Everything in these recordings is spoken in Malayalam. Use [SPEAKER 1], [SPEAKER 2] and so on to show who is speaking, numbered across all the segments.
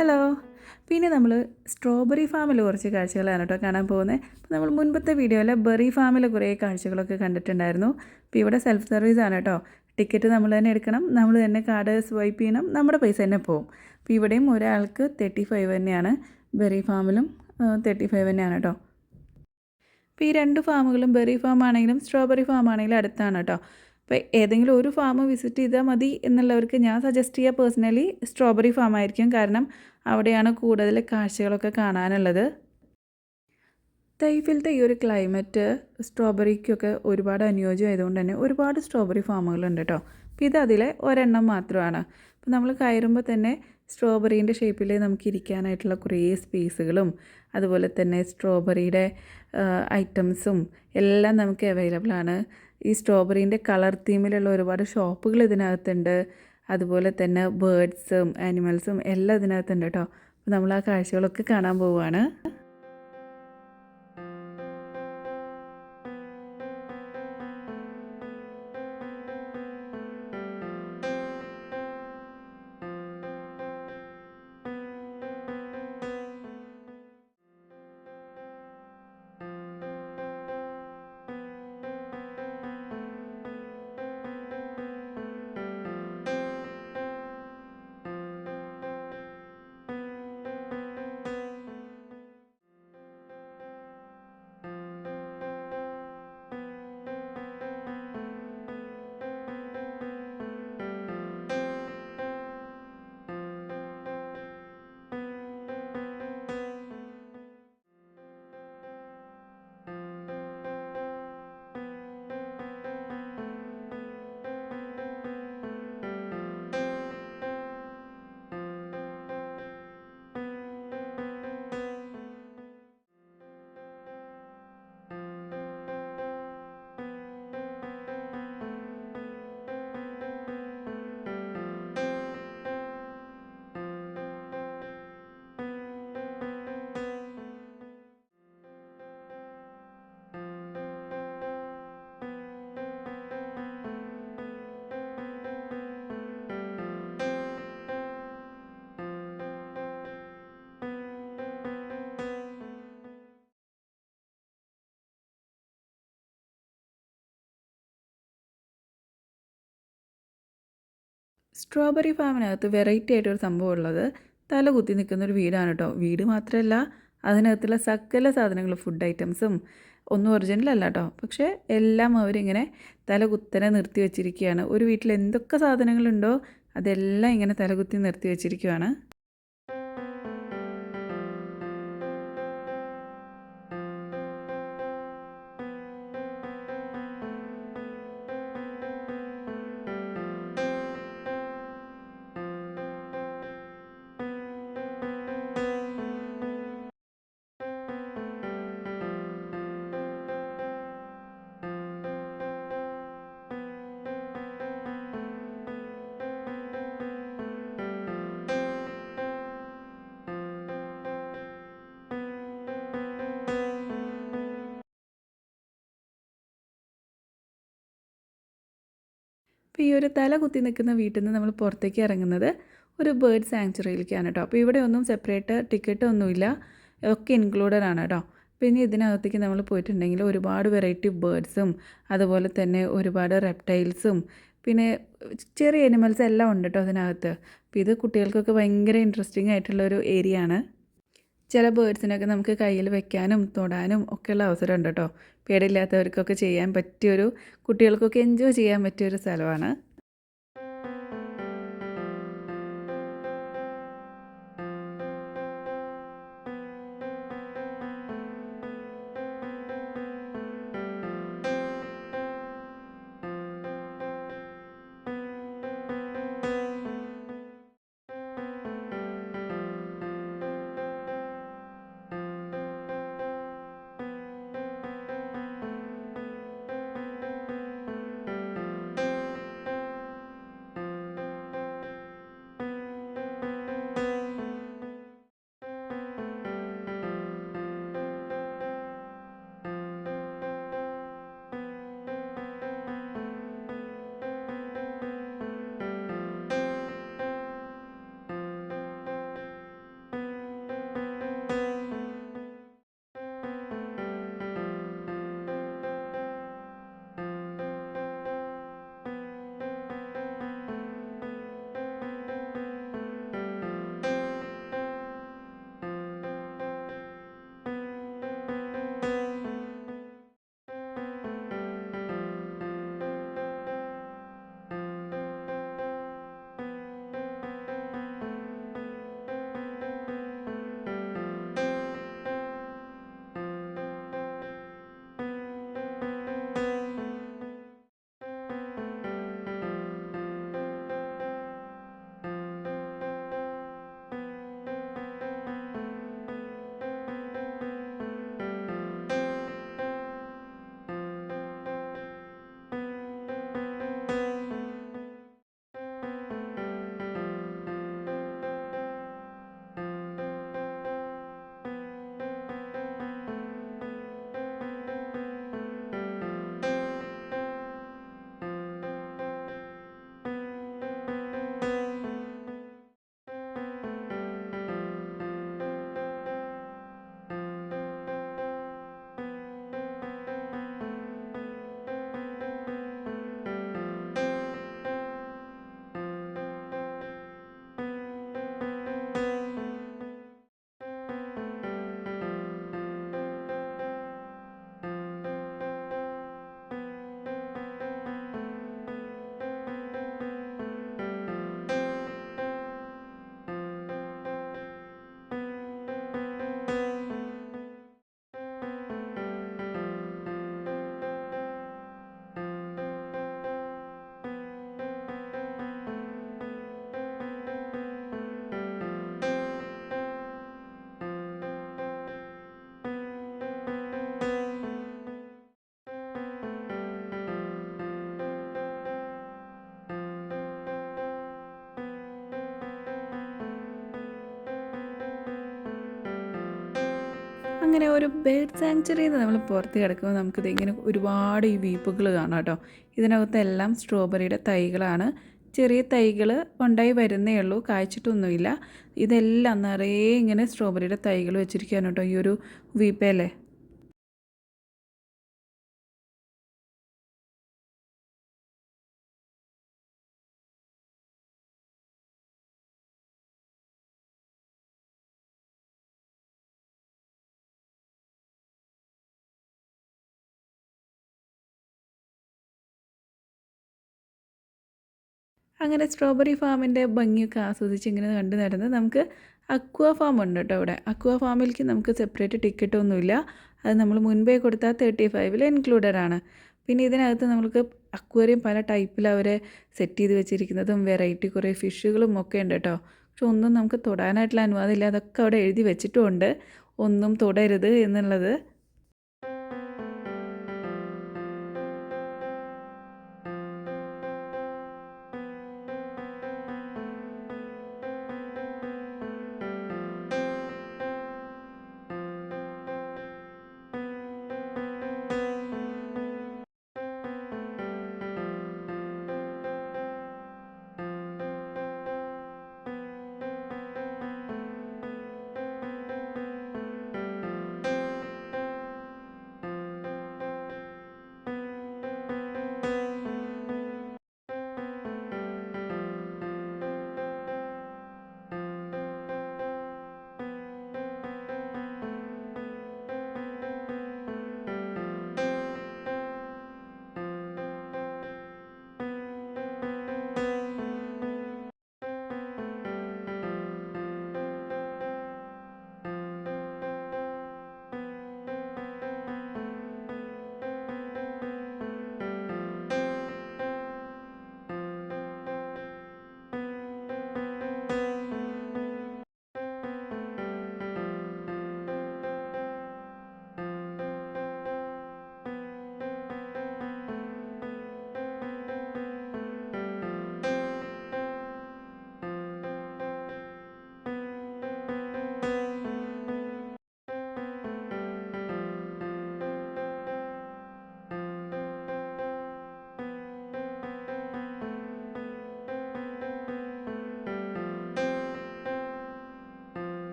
[SPEAKER 1] ഹലോ പിന്നെ നമ്മൾ സ്ട്രോബെറി ഫാമിൽ കുറച്ച് കാഴ്ചകളാണ് കേട്ടോ കാണാൻ പോകുന്നത് അപ്പോൾ നമ്മൾ മുൻപത്തെ വീഡിയോയിൽ ബെറി ഫാമിൽ കുറേ കാഴ്ചകളൊക്കെ കണ്ടിട്ടുണ്ടായിരുന്നു. അപ്പോൾ ഇവിടെ സെൽഫ് സർവീസ് ആണ് കേട്ടോ ടിക്കറ്റ് നമ്മൾ തന്നെ എടുക്കണം നമ്മൾ തന്നെ കാർഡ് സ്വൈപ്പ് ചെയ്യണം നമ്മുടെ പൈസ തന്നെ പോകും അപ്പോൾ ഇവിടെയും ഒരാൾക്ക് തേർട്ടി ഫൈവ് തന്നെയാണ് ബെറി ഫാമിലും തേർട്ടി ഫൈവ് തന്നെയാണ് കേട്ടോ അപ്പോൾ ഈ രണ്ട് ഫാമുകളും ബെറി ഫാം ആണെങ്കിലും സ്ട്രോബെറി ഫാം ആണെങ്കിലും അടുത്താണ് കേട്ടോ അപ്പോൾ ഏതെങ്കിലും ഒരു ഫാം വിസിറ്റ് ചെയ്താൽ മതി എന്നുള്ളവർക്ക് ഞാൻ സജസ്റ്റ് ചെയ്യുക പേഴ്സണലി സ്ട്രോബെറി ഫാം ആയിരിക്കും. കാരണം അവിടെയാണ് കൂടുതൽ കാഴ്ചകളൊക്കെ കാണാനുള്ളത്. തൈഫിലത്തെ ഈ ഒരു ക്ലൈമറ്റ് സ്ട്രോബെറിക്കൊക്കെ ഒരുപാട് അനുയോജ്യമായതുകൊണ്ട് തന്നെ ഒരുപാട് സ്ട്രോബെറി ഫാമുകളുണ്ട് കേട്ടോ അപ്പോൾ ഇത് അതിലെ ഒരെണ്ണം മാത്രമാണ്. അപ്പോൾ നമ്മൾ കയറുമ്പോൾ തന്നെ സ്ട്രോബെറീന്റെ ഷേപ്പിൽ നമുക്ക് ഇരിക്കാനായിട്ടുള്ള കുറേ സ്പേസുകളും അതുപോലെ തന്നെ സ്ട്രോബെറിയുടെ ഐറ്റംസും എല്ലാം നമുക്ക് അവൈലബിൾ ആണ്. ഈ സ്ട്രോബെറീന്റെ കളർ തീമിലുള്ള ഒരുപാട് ഷോപ്പുകൾ ഇതിനകത്തുണ്ട്. അതുപോലെ തന്നെ ബേർഡ്സും ആനിമൽസും എല്ലാം ഇതിനകത്തുണ്ട് കേട്ടോ. അപ്പോൾ നമ്മൾ ആ കാഴ്ചകളൊക്കെ കാണാൻ പോവുകയാണ്. സ്ട്രോബെറി ഫാമിനകത്ത് വെറൈറ്റി ആയിട്ടൊരു സംഭവം ഉള്ളത്. തല കുത്തി നിൽക്കുന്ന ഒരു വീടാണ് കേട്ടോ വീട് മാത്രമല്ല അതിനകത്തുള്ള സകല സാധനങ്ങൾ ഫുഡ് ഐറ്റംസും ഒന്നും ഒറിജിനൽ അല്ല കേട്ടോ പക്ഷേ എല്ലാം അവരിങ്ങനെ തല കുത്തനെ നിർത്തി വെച്ചിരിക്കുകയാണ്. ഒരു വീട്ടിൽ എന്തൊക്കെ സാധനങ്ങളുണ്ടോ അതെല്ലാം ഇങ്ങനെ തലകുത്തി നിർത്തി വെച്ചിരിക്കുകയാണ്. അപ്പോൾ ഈ ഒരു തല കുത്തി നിൽക്കുന്ന വീട്ടിൽ നിന്ന് നമ്മൾ പുറത്തേക്ക് ഇറങ്ങുന്നത് ഒരു ബേർഡ് സാങ്ച്വറിയിലേക്കാണ് കേട്ടോ. അപ്പോൾ ഇവിടെ ഒന്നും സെപ്പറേറ്റ് ടിക്കറ്റ് ഒന്നുമില്ല. ഒക്കെ ഇൻക്ലൂഡഡ് ആണ് കേട്ടോ. പിന്നെ ഇതിനകത്തേക്ക് നമ്മൾ പോയിട്ടുണ്ടെങ്കിൽ ഒരുപാട് വെറൈറ്റി ബേർഡ്സും അതുപോലെ തന്നെ ഒരുപാട് റെപ്റ്റൈൽസും പിന്നെ ചെറിയ അനിമൽസ് എല്ലാം ഉണ്ട് കേട്ടോ അതിനകത്ത്. അപ്പോൾ ഇത് കുട്ടികൾക്കൊക്കെ ഭയങ്കര ഇൻട്രസ്റ്റിംഗ് ആയിട്ടുള്ള ഒരു ഏരിയ ആണ്. ചില ബേർഡ്സിനൊക്കെ നമുക്ക് കയ്യിൽ വെക്കാനും തൊടാനും ഒക്കെയുള്ള അവസരം ഉണ്ട് കേട്ടോ. പേടിയില്ലാത്തവർക്കൊക്കെ ചെയ്യാൻ പറ്റിയൊരു കുട്ടികൾക്കൊക്കെ എൻജോയ് ചെയ്യാൻ പറ്റിയൊരു സ്ഥലമാണ്. അങ്ങനെ ഒരു ബേർഡ് സാങ്ച്വറിയിൽ നിന്ന് നമ്മൾ പുറത്ത് കിടക്കുമ്പോൾ നമുക്കിത് ഇങ്ങനെ ഒരുപാട് ഈ വീപ്പുകൾ കാണാം കേട്ടോ. ഇതിനകത്തെല്ലാം സ്ട്രോബെറിയുടെ തൈകളാണ്. ചെറിയ തൈകൾ ഉണ്ടായി വരുന്നേ ഉള്ളൂ. കായ്ച്ചിട്ടൊന്നുമില്ല. ഇതെല്ലാം നിറയെ ഇങ്ങനെ സ്ട്രോബെറിയുടെ തൈകൾ വെച്ചിരിക്കുകയാണ് കേട്ടോ ഈ ഒരു വീപ്പയല്ലേ? അങ്ങനെ സ്ട്രോബെറി ഫാമിന്റെ ഭംഗിയൊക്കെ ആസ്വദിച്ച് ഇങ്ങനെ കണ്ടു നടന്ന് നമുക്ക് അക്വ ഫാം ഉണ്ട് കേട്ടോ ഇവിടെ അക്വ ഫാമിലേക്ക് നമുക്ക് സെപ്പറേറ്റ് ടിക്കറ്റ് ഒന്നുമില്ല. അത് നമ്മൾ മുൻപേ കൊടുത്താൽ തേർട്ടി ഫൈവിൽ ഇൻക്ലൂഡഡ് ആണ്. പിന്നെ ഇതിനകത്ത് നമുക്ക് അക്വേറിയം പല ടൈപ്പിൽ അവരെ സെറ്റ് ചെയ്ത് വെച്ചിരിക്കുന്നതും വെറൈറ്റി കുറേ ഫിഷുകളും ഒക്കെ ഉണ്ട് കേട്ടോ. പക്ഷെ ഒന്നും നമുക്ക് തൊടാനായിട്ടുള്ള അനുവാദമില്ല. അതൊക്കെ അവിടെ എഴുതി വെച്ചിട്ടുമുണ്ട് ഒന്നും തൊടരുത് എന്നുള്ളത്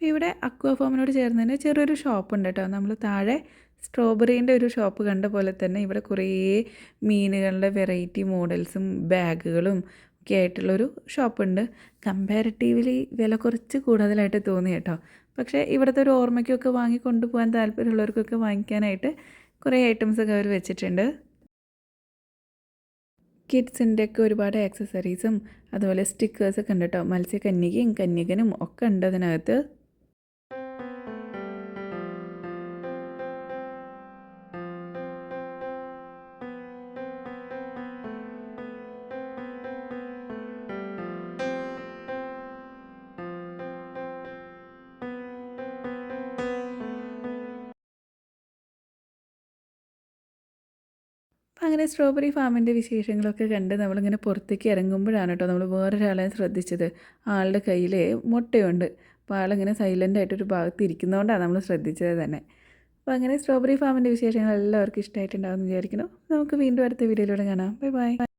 [SPEAKER 1] അപ്പോൾ ഇവിടെ അക്വാ ഫോമിനോട് ചേർന്ന് തന്നെ ചെറിയൊരു ഷോപ്പ് ഉണ്ട് കേട്ടോ. നമ്മൾ താഴെ സ്ട്രോബെറീന്റെ ഒരു ഷോപ്പ് കണ്ട പോലെ തന്നെ ഇവിടെ കുറേ മീനുകളുടെ വെറൈറ്റി മോഡൽസും ബാഗുകളും ഒക്കെ ആയിട്ടുള്ളൊരു ഷോപ്പുണ്ട്. കമ്പാരിറ്റീവ്ലി വില കുറച്ച് കൂടുതലായിട്ട് തോന്നി കേട്ടോ. പക്ഷേ ഇവിടുത്തെ ഒരു ഓർമ്മയ്ക്കൊക്കെ വാങ്ങി കൊണ്ടുപോകാൻ താല്പര്യമുള്ളവർക്കൊക്കെ വാങ്ങിക്കാനായിട്ട് കുറേ ഐറ്റംസൊക്കെ അവർ വെച്ചിട്ടുണ്ട്. കിഡ്സിന്റെ ഒക്കെ ഒരുപാട് ആക്സസറീസും അതുപോലെ സ്റ്റിക്കേഴ്സൊക്കെ ഉണ്ട് കേട്ടോ. മത്സ്യകന്യകയും കന്യകനും ഒക്കെ ഉണ്ട് അതിനകത്ത്. അപ്പം അങ്ങനെ സ്ട്രോബെറി ഫാമിന്റെ വിശേഷങ്ങളൊക്കെ കണ്ട് നമ്മളിങ്ങനെ പുറത്തേക്ക് ഇറങ്ങുമ്പോഴാണ് കേട്ടോ നമ്മൾ വേറൊരാളെ ശ്രദ്ധിച്ചത്. ആളുടെ കയ്യിൽ മുട്ടയുണ്ട്. അപ്പോൾ ആളിങ്ങനെ സൈലന്റായിട്ടൊരു ഭാഗത്ത് ഇരിക്കുന്നതുകൊണ്ടാണ് നമ്മൾ ശ്രദ്ധിച്ചത് തന്നെ. അപ്പോൾ അങ്ങനെ സ്ട്രോബെറി ഫാമിന്റെ വിശേഷങ്ങൾ എല്ലാവർക്കും ഇഷ്ടമായിട്ടുണ്ടാകുമെന്ന് വിചാരിക്കുന്നു. നമുക്ക് വീണ്ടും അടുത്ത വീഡിയോയിലൂടെ കാണാം. Bye bye.